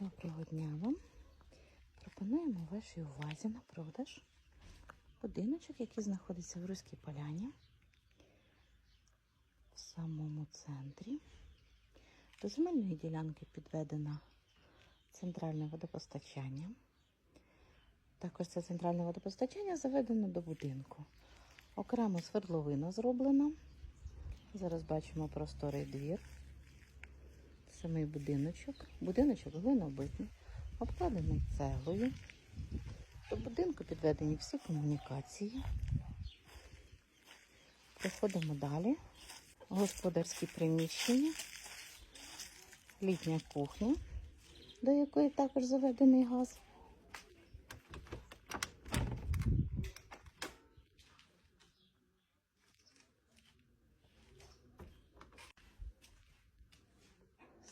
Доброго дня вам. Пропонуємо вашій увазі на продаж будиночок, який знаходиться в Руській Поляні в самому центрі. До земельної ділянки підведено центральне водопостачання. Також це центральне водопостачання заведено до будинку. Окремо свердловина зроблена. Зараз бачимо просторий двір самий будиночок. Будиночок глинобитний, обкладений цеглою. До будинку підведені всі комунікації. Проходимо далі. Господарські приміщення, літня кухня, до якої також заведений газ.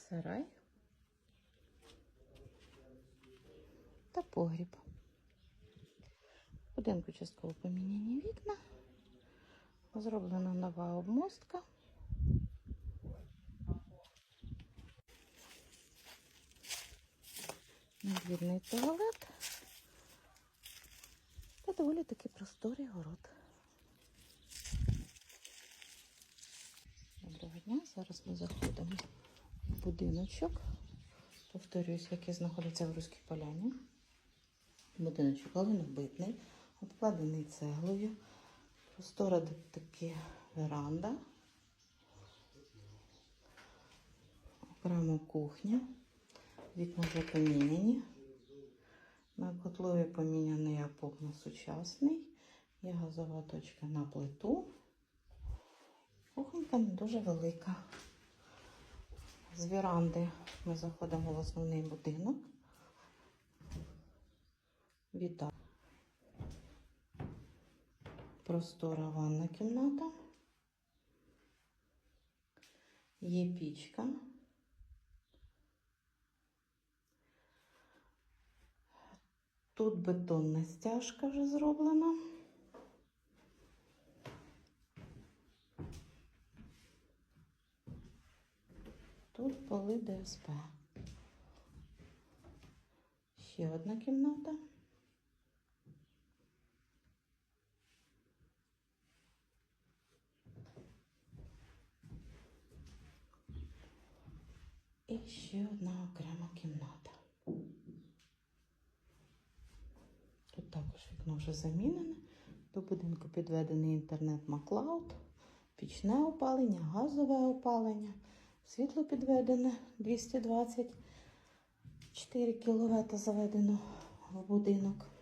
Сарай та погріб. Будинку частково поміняні вікна. Зроблена нова обмостка. Надвірний туалет та доволі таки просторий город. Доброго дня, зараз ми заходимо будиночок. Повторююсь, який знаходиться в Руській Поляні. Будиночок глинобитний, обкладений цеглою. Простора таки веранда. Окремо кухня. Вікна вже поміняні. На котлові поміняний апок сучасний. Є газова точка на плиту. Кухонька не дуже велика. З віранди ми заходимо в основний будинок. Вітаю. Простора ванна кімната. Є пічка. Тут бетонна стяжка вже зроблена. Тут поли ДСП. Ще одна кімната. І ще одна окрема кімната. Тут також вікно вже замінене. До будинку підведений інтернет Маклауд, пічне опалення, газове опалення. Світло підведене 224 кВт заведено в будинок.